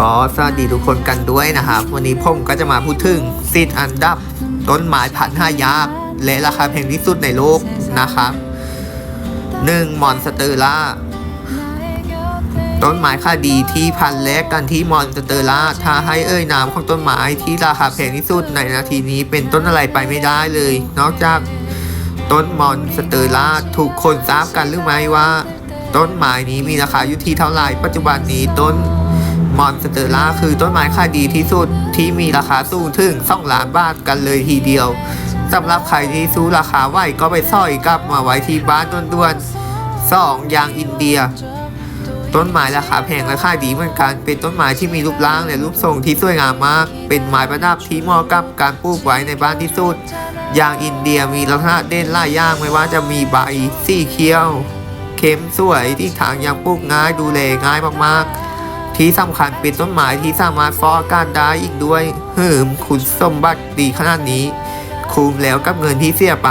ก็สวัสดีทุกคนกันด้วยนะครับ วันนี้ผมก็จะมาพูดถึงสิทธิ์อันดับต้นไม้พันห้ายากและราคาแพงที่สุดในโลกนะครับหนึ่งมอนสเตอร่าต้นไม้ค่าดีที่พันแรกกันที่มอนสเตอร่าถ้าให้เอ่ยนามของต้นไม้ที่ราคาแพงที่สุดในนาทีนี้เป็นต้นอะไรไปไม่ได้เลย นอกจากต้นมอนสเตอร่าถูกคนทราบกันหรือไม่ว่า ต้นไม้นี้มีราคาอยู่ที่เท่าไหร่ปัจจุบันนี้ต้น มอนสเตอร่าคือต้นไม้ค่าดีที่สุดที่มีราคาสูงถึง2ล้านบาทกันเลยทีเดียวสำหรับใครที่สู้อราคาไหวก็ไปซ่อยกลับมาไว้ที่บ้านด่วนๆสองยางอินเดีย ต้นไม้ราคาแพงและค่าดีเหมือนกันเป็นต้นไม้ที่มีรูปร่างและรูปทรงที่สวยงามมาก เป็นไม้ประดับที่เหมาะกับการปลูกไว้ในบ้านที่สุดยางอินเดียมีลักษณะเด่นหลายอย่างไม่ว่าจะมีใบสีเขียว เข้มสวยที่ทางยังปลูกง่ายดูแลง่ายมากๆ ที่สำคัญเป็นต้นไม้ที่สามารถฟอกอากาศได้อีกด้วยเหิมคุณสมบัติดีขนาดนี้ คุ้มแล้วกับเงินที่เสียไป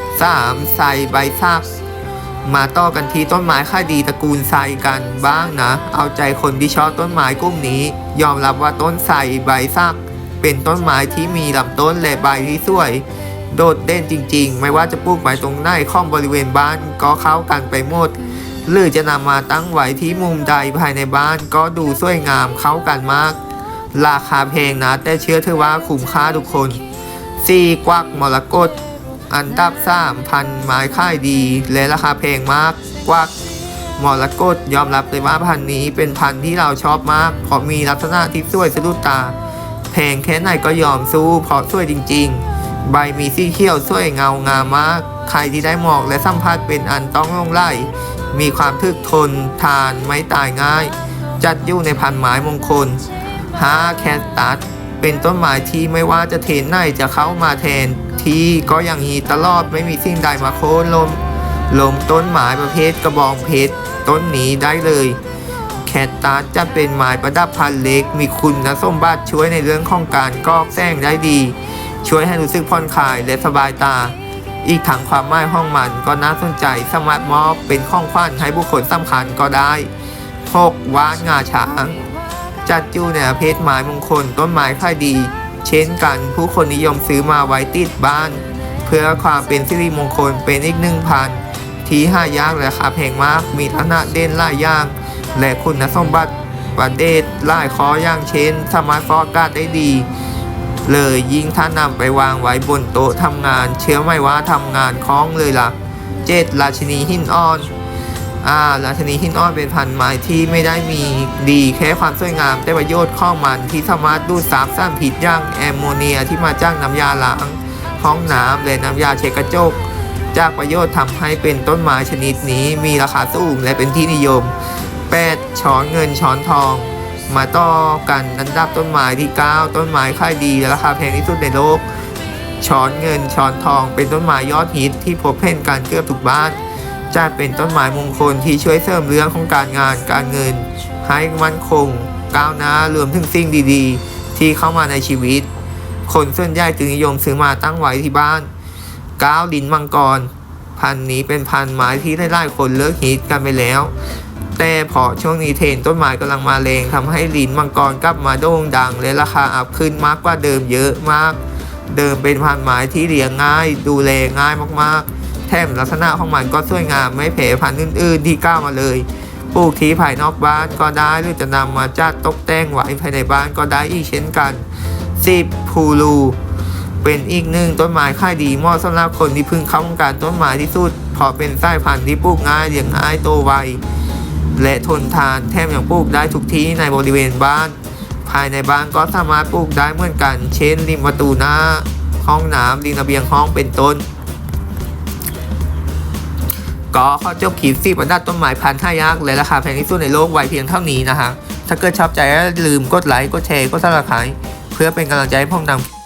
3. ใส่ใบซักมาต่อกันที่ต้นไม้ค่าดีตระกูลไทรกันบ้างนะ เอาใจคนที่ชอบต้นไม้กลุ่มนี้ ยอมรับว่าต้นไทรใบซัก เป็นต้นไม้ที่มีลำต้นและใบที่สวย โดดเด่นจริง ๆ ไม่ว่าจะปลูกไว้ตรงไหนข้อมบริเวณบ้านก็เข้ากันไปหมด หรือจะนำมาตั้งไว้ที่มุมใดภายในบ้านก็ดูสวยงามเข้ากันมาก ราคาแพงนะ แต่เชื่อเถอะว่าคุ้มค่าทุกคน 4. กวักมรกตอันดับ3พันไม้ค่ายดี และราคาแพงมากกวักมรกตยอมรับเลยว่าพันนี้เป็นพันที่เราชอบมาก เพราะมีลักษณะที่สวยสะดุดตา แพงแค่ไหนก็ยอมสู้ เพราะสวยจริง ๆ ใบมีสีเขียวสวยเงางามมาก ใครที่ได้หมอกและสัมผัสเป็นอันต้องลงไหล มีความทึกทนทานไม่ตายง่าย จัดอยู่ในพันไม้มงคลฮาแคสตัสเป็นต้นไม้ที่ไม่ว่าจะเทนไหนจะเข้ามาแทน ที่ก็ยังฮีตลอดไม่มีสิ่งใดมาโค่นลมลมต้นไม้ประเภทกระบองเพชรต้นนี้ได้เลย แคตตัสจะเป็นไม้ประดับพันเล็ก มีคุณสมบัติช่วยในเรื่องของการกอกแสงได้ดี ช่วยให้รู้สึกผ่อนคลายและสบายตา อีกทั้งความหมายห้องมันก็น่าสนใจสามารถมอบเป็นข้องขวัญให้บุคคลสำคัญก็ได้ 6. ว่านงาช้าง จัดอยู่ในประเพศไม้มงคลต้นไม้ค่ายดี เช่นกันผู้คนนิยมซื้อมาไว้ติดบ้าน เพื่อความเป็นสิริมงคลเป็นอีกหนึ่งพันที่หายากและราแพงมากมีลักษณะเด่นหลายอย่าง และคุณสมบัติประเดชหลายข้ออย่างเช่น สามารถฟอกอากาศได้ดี เลยยิ่งถ้านำไปวางไว้บนโต๊ะทำงาน เชื่อไหมว่าทำงานคล่องเลยล่ะเจ็ดราชินีหินอ่อนอ่าราชินีหินอ่อนเป็นพันไม้ที่ไม่ได้มีดีแค่ความสวยงาม แต่ประโยชน์ของมันที่สามารถดูดซับสารพิษอย่างแอมโมเนียที่มาจากน้ำยาล้างห้องน้ำและน้ำยาเช็ดกระจก จากประโยชน์ทำให้เป็นต้นไม้ชนิดนี้มีราคาสูงและเป็นที่นิยม 8. ช้อนเงินช้อนทอง มาต่อกันอันดับต้นไม้ที่9ต้นไม้ค่ายดีและราคาแพงที่สุดในโลก ช้อนเงินช้อนทองเป็นต้นไม้ยอดฮิตที่พบเห็นกันเกือบทุกบ้านจะเป็นต้นไม้มงคลที่ช่วยเสริมเรื่องของการงานการเงิน ให้มั่นคง ก้าวหน้ารวมถึงสิ่งดีๆ ที่เข้ามาในชีวิต คนส่วนใหญ่จึงนิยมซื้อมาตั้งไว้ที่บ้านก้าวลินมังกร พันธุ์นี้เป็นพันธุ์ไม้ที่หลายๆคนเลิกฮิตกันไปแล้ว แต่พอช่วงนี้เทรนต้นไม้กำลังมาแรงทำให้ลิ้นมังกรกลับมาโด่งดัง และราคาอัพขึ้นมากกว่าเดิมเยอะมาก เดิมเป็นพันธุ์ไม้ที่เลี้ยงง่าย ดูแลง่ายมากๆ แถมลักษณะของมันก็สวยงามไม่แพ้พันธุ์อื่น ๆ ที่ก้าวมาเลยปลูกที่ภายนอกบ้านก็ได้หรือจะนำมาจัดตกแต่งไว้ภายในบ้านก็ได้อีกเช่นกัน 10. พูลูเป็นอีกหนึ่งต้นไม้ค่ายดีเหมาะสำหรับคนที่เพิ่งเข้าวงการต้นไม้ที่สุดเพราะเป็นสายพันธุ์ที่ปลูกง่ายเลี้ยงง่ายโตไว และทนทานแถมยังปลูกได้ทุกที่ในบริเวณบ้าน ภายในบ้านก็สามารถปลูกได้เหมือนกัน เช่น ริมประตูหน้า ห้องน้ำริมระเบียงห้องเป็นต้น ก็ข้อจบคลิปสิบอันดับต้นไม้พันธุ์ห้ายากและราคาแพงที่สุดในโลกไวเพียงเท่านี้นะฮะถ้าเกิดชอบใจก็อย่าลืมกดไลค์กดแชร์กดซับสไครต์เพื่อเป็นกำลังใจให้ผมนำ